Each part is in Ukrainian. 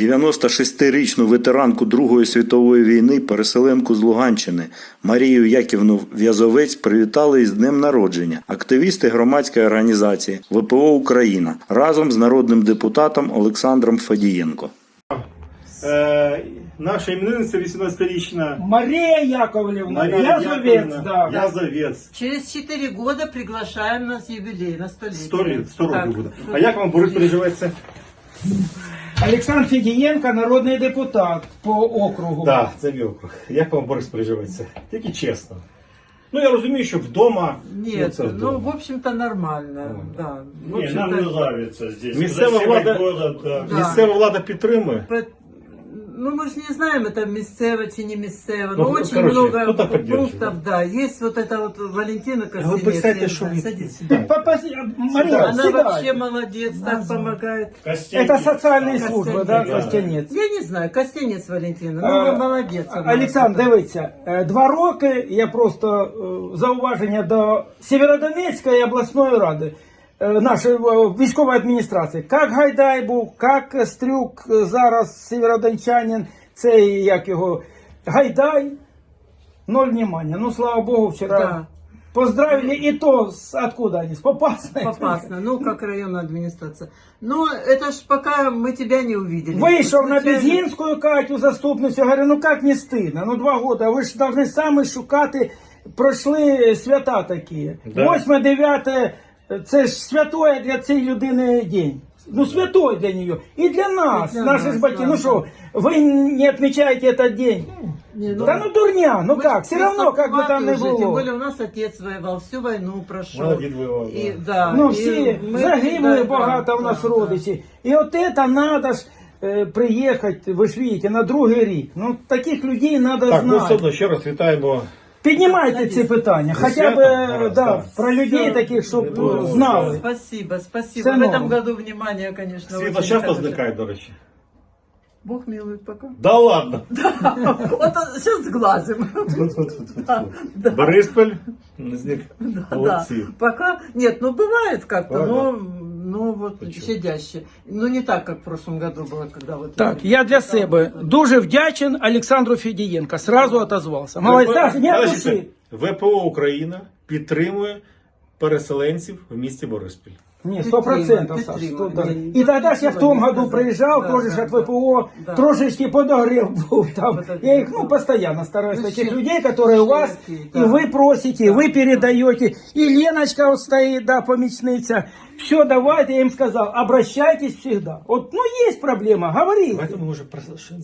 96-річну ветеранку Другої світової війни, переселенку з Луганщини Марію Яківну В'язовець привітали із днем народження активісти громадської організації ВПО Україна разом з народним депутатом Олександром Фадієнко. Е, наша іменинниця 18-річна Мария Яковлевна, Марія Язовец, Яковлевна да. Язовець. Через 4 года приглашаем нас юбилей на столетие. 100 літ, 100 років буде. А як вам Борис переживається? Олександр Федієнко, народний депутат по округу. Так, це мій округ. Як вам Борис переживається? Тільки чесно. Ну я розумію, що вдома. Нет, це ну, в общем-то, нормально. Да. В Не, нам не нравится здесь. Місцева влада, город. Да. місцева влада підтримує про- ну, мы же не знаем, это мисцево, чи не мисцево, Ну, но очень короче, много кто-то поддерживает, пунктов, да. Есть вот это вот Валентина А Костенец. ви представте, я не що знаю, ви... садись. Да. Попаси- Мария, Она сідай. вообще молодец, так помогает. Костянтин. Это социальные Костянтин, службы, да, да. Костянец? Я не знаю, Костенец Валентина, ну Е, вы молодец. она. Олександр, дивіться, е, два роки я просто е, зауваження до Сєвєродонецької обласної ради, е, нашої е, військової адміністрації. Як Гайдай був, як Стрюк е, зараз сєвєродончанин, цей як його Гайдай, ноль внимания. Ну, слава Богу, вчера Да. поздравили, и то откуда они, с Попасной. Попасно, ну, как районная администрация. Но это ж пока мы тебя не увидели. Вийшов на Безгінську Катю заступницю, говорю, ну як не стидно, ну два года, ви ж повинні самі шукати, пройшли свята такі. Да. 8 9 це ж святое для цієї людини день. Ну, святой для нее. И для нас, для наши нас, ж батьки. да. Ну что, вы не отмечаете этот день? Не, ну, да ну дурня, ну мы как, ж все равно, как бы там ни уже, Тем было. более у нас отец воевал, всю войну прошел. Молодець воював, И, да. да, Ну, и всі мы- загинули да, багато да, в нас да, родичі. І от це надо ж е, приїхати, ви ж бачите, на другий рік. Ну, таких людей треба Так, ну все знати. одно ще раз вітаємо. Піднімайте ці питання, Зі хоча б святом, е, да, да, да. про людей таких, щоб Ну, е, знали. Спасибо, спасибо. Все в этом новое. году внимание, конечно. Світло очень часто хорошее. зникає, до речі. Бог милует пока. Да ладно. Вот сейчас сглазим. да. Бориспіль не зник. Да, Молодці. пока нет, ну бывает как-то, Бывает, но ну вот Почему? щадяще. Ну не так, как в прошлом году было, когда вот. Так, я для себе дуже вдячен Олександру Федієнко. Сразу отозвався. Молодець, так, не Подождите, отпусти. ВПО Україна підтримує переселенців в місті Бориспіль. Не, сто процентов, Саш. Підтримую, тут, да. підтримую. І тоді ж я в тому году Да, приїжджав, да, теж ж да, від ВПО, да. трошечки подогрев був там. Вот это Я их, да. ну, постоянно стараюсь, Ну, таких щи- людей, которые у вас, щиркие, и да. вы просите, и вы передаете, и Леночка вот стоит, да, помічниця. Все, давайте, я им сказал, обращайтесь всегда. Вот, ну, есть проблема, говорите. Поэтому мы уже про-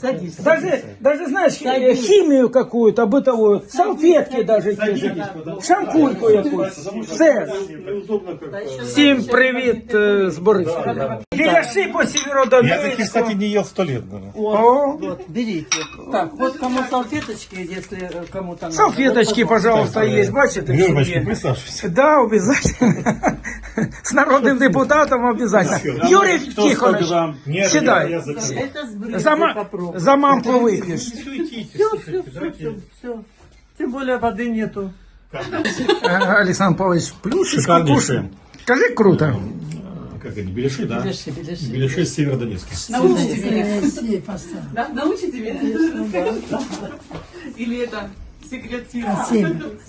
Садись. Даже, даже знаешь, хи- Садись. химию какую-то бытовую, салфетки даже те же, шампуньку якусь. Все. Неудобно как Да еще Всім надо привіт е, з Борисполя. Біляши по Я Сєвєродонецьку. таких, кстати, не ел сто лет, наверное. О, Вот, берите. Так, вот кому салфеточки, если э, кому-то надо. салфеточки, Вот, пожалуйста, есть, бачите? в Люрочка, сім'ї? присаживайся. Да, обязательно. С народным депутатом обязательно. Юрий Тихонович, я за. Это мамку выпьешь. Все, все, все, давайте. все, все. Тем более воды нету. Александр Павлович, плюшечку кушаем. Скажи, круто. Как они, беляши, да? Беляши, беляши. Беляши из Северодонецка. Да, научите меня? Или это секрет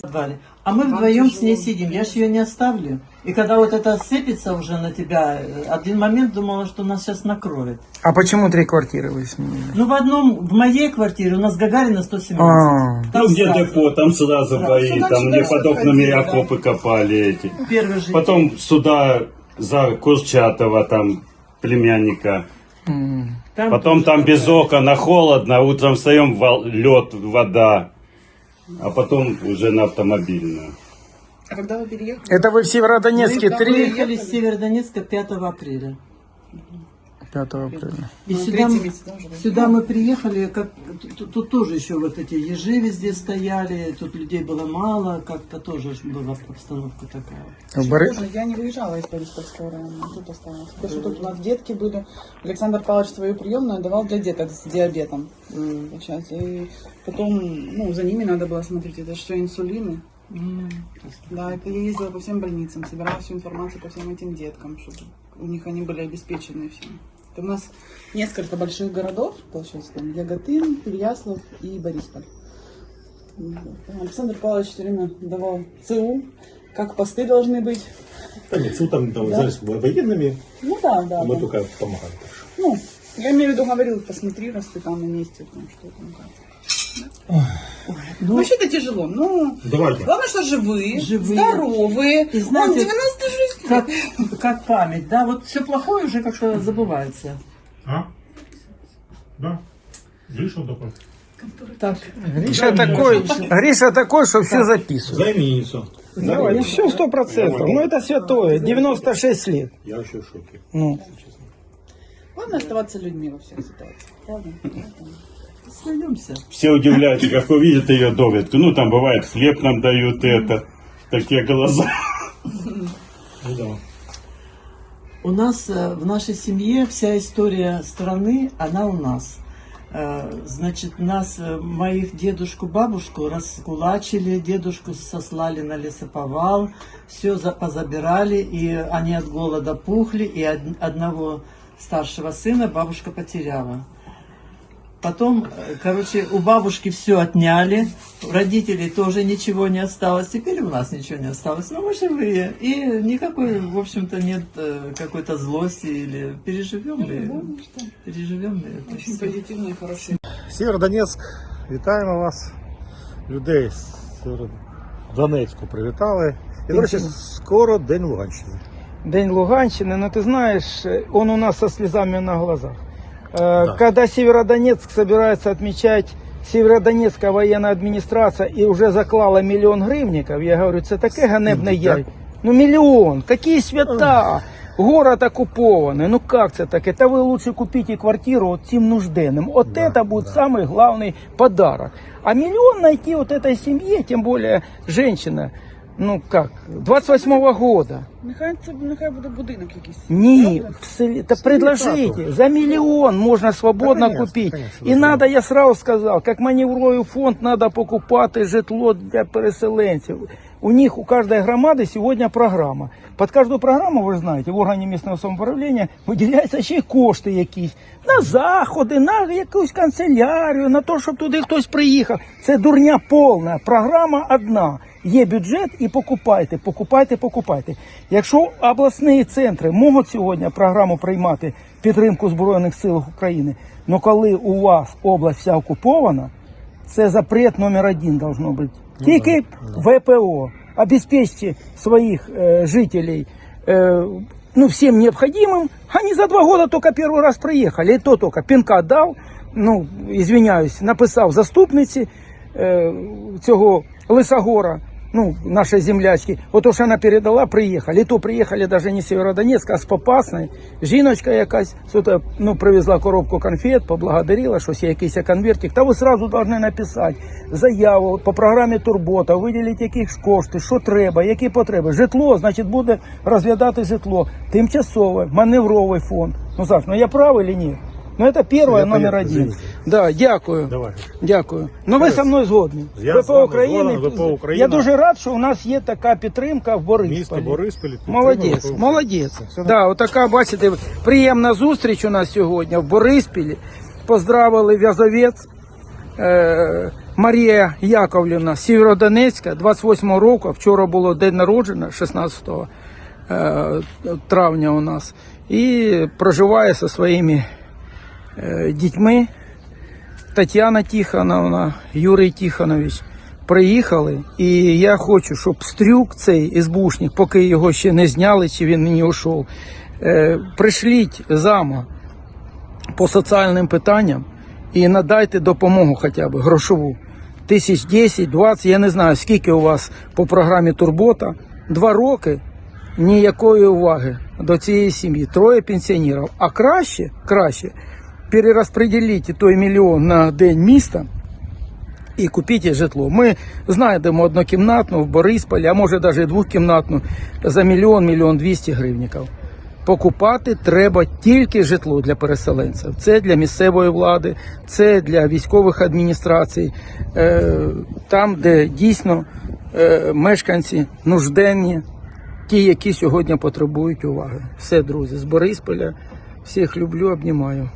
подвале. А мы вдвоем с ней сидим. Я ж ее не оставлю. И когда вот это сыпется уже на тебя, один момент думала, что нас сейчас накроет. А почему три квартиры вы сменили? Ну, в одном, в моей квартире у нас Гагарина 117. А. Там Ну, где сразу. депо, там сразу бои, там мне под окнами окопы копали эти. Первый же. Потом сюда за Курчатова, там, племянника. Там Потом там без окон, а холодно, утром встаем, лед, вода. А потом уже на автомобильную. А когда вы переехали? Это вы в Северодонецке Мы 3? приехали с Северодонецка 5 апреля. 5 апреля. И Ну, сюда, сюда мы приехали, как тут, тут тоже еще вот эти ежи везде стояли, тут людей было мало, как-то тоже была обстановка такая. В Бори- Тоже я не выезжала из Бориспольского района, тут осталась. Потому что тут у нас детки были. Александр Павлович свою приемную давал для деток с диабетом. Получается. И потом, ну, за ними надо было смотреть. Это же все инсулины. Да, это я ездила по всем больницам, собирала всю информацию по всем этим деткам, чтобы у них они были обеспечены всем. У нас несколько больших городов, получается, там Яготин, Переяслав и Борисполь. Вот. Александр Павлович все время давал ЦУ, как посты должны быть. Та ні, цю там, там Да. знаєш, воєнними, Ну да, да. а ми да. тільки допомагали. так що. Ну, я имею в виду, говорил, посмотри, раз ты там на месте, там что там как. Ну, Вообще это тяжело, но Давайте. главное, что живые, Живые. здоровые. И знаете, Вон 96 как, как память, да, вот все плохое уже как-то забывается. А? Да. Вийшов до Так, Гриша такой, Гриша такой, что все записывает. За именинницу. Давай, все сто процентов. Ну это святое. 96 лет. Я вообще в шоке. Ну. Главное оставаться людьми во всех ситуациях. Правда? остаемся. Все удивляются, как увидят ее доведку. Ну, там бывает, хлеб нам дают это. Такие глаза. Ну да. У нас э, в нашей семье вся история страны, она у нас. Э, Значит, нас, э, моих дедушку, бабушку раскулачили, дедушку сослали на лесоповал, все позабирали, и они от голода пухли, и од- одного старшего сына бабушка потеряла. Потом, э, короче, у бабушки все отняли, у родителей тоже ничего не осталось, теперь у нас ничего не осталось, но мы живые. И никакой, в общем-то, нет э, какой-то злости или переживем ли, переживем ли это Очень всё. позитивно и хорошо. Сєвєродонецьк, вітаємо вас. Людей з Донецьку привітали. І, до речі, скоро День Луганщини. День Луганщины, но ты знаешь, э, он у нас со слезами на глазах. Э, да. Когда Северодонецк собирается отмечать Северодонецкая военная администрация и уже заклала миллион гривників, я говорю, це таке ганебне є. Ну миллион, какие свята, город окупований. Ну как это так? Это вы лучше купите квартиру от тем нужденным, От да, це буде да. самый главный подарок. А миллион найти вот этой семье, тем более женщина. Ну как, 28 года. Нехай це нехай буде будинок якийсь. Ні, Правда? в селі. Та предложите. За миллион можно свободно конечно, купить. конечно, да. надо, я сразу сказал, как маневрую фонд, надо покупати житло для переселенців. У них, у каждой громады сегодня программа. Под каждую программу, ви знаєте, в органі місцевого самоуправління виділяються ще й кошти якісь. На заходи, на якусь канцелярію, на те, щоб туди хтось приїхав. Це дурня повна. Програма одна. Є бюджет і покупайте, покупайте, покупайте. Якщо обласні центри можуть сьогодні програму приймати підтримку Збройних сил України, але коли у вас область вся окупована, це запрет номер один должно бути. Тільки ВПО. Обеспечьте своих э, жителей э, ну, всем необходимым. Они за два года только первый раз приехали. И то только пинка дав, ну, извиняюсь, написав заступниці е, цього Лисогора, ну, нашої землячки. Ото що вона передала, приїхали. І то приїхали навіть не з Сєвєродонецька, а з Попасної. Жіночка якась тут, ну, привезла коробку конфет, поблагодарила, щось є якийсь конвертик. Та ви сразу повинні написати заяву по програмі Турбота, виділити які ж кошти, що треба, які потреби. Житло, значить, буде розглядати житло. Тимчасове, маневровий фонд. Ну, Саш, ну я правий чи ні? Ну, це перше, Я номер понятно, один. извините. Да, дякую. Давай. Дякую. Ну ви зі мною згодні. Я з вами згоден, ВПО Україна. Я дуже рад, що у нас є така підтримка в Борисполі. Місто Бориспіль. Молодець, підтримує молодець. Да, отака, бачите, приємна зустріч у нас сьогодні в Бориспілі. Поздравили в'язовець е, Марія Яковлівна з Сєвєродонецька, 28 року. Вчора було день народження, 16 е, травня у нас. І проживає зі своїми дітьми. Тетяна Тихоновна, Юрій Тихонович приїхали, і я хочу, щоб стрюк цей ізбушник, поки його ще не зняли, чи він не ушов, е, пришліть зама по соціальним питанням і надайте допомогу хоча б грошову. Тисяч 10, 20, я не знаю, скільки у вас по програмі Турбота. Два роки ніякої уваги до цієї сім'ї. Троє пенсіонерів. А краще, краще перерозподіліть той мільйон на день міста і купіть житло. Ми знайдемо однокімнатну в Борисполі, а може навіть двохкімнатну за мільйон, мільйон двісті гривників. Покупати треба тільки житло для переселенців. Це для місцевої влади, це для військових адміністрацій, е, там, де дійсно е, мешканці нужденні, ті, які сьогодні потребують уваги. Все, друзі, з Борисполя Всех люблю, обнимаю.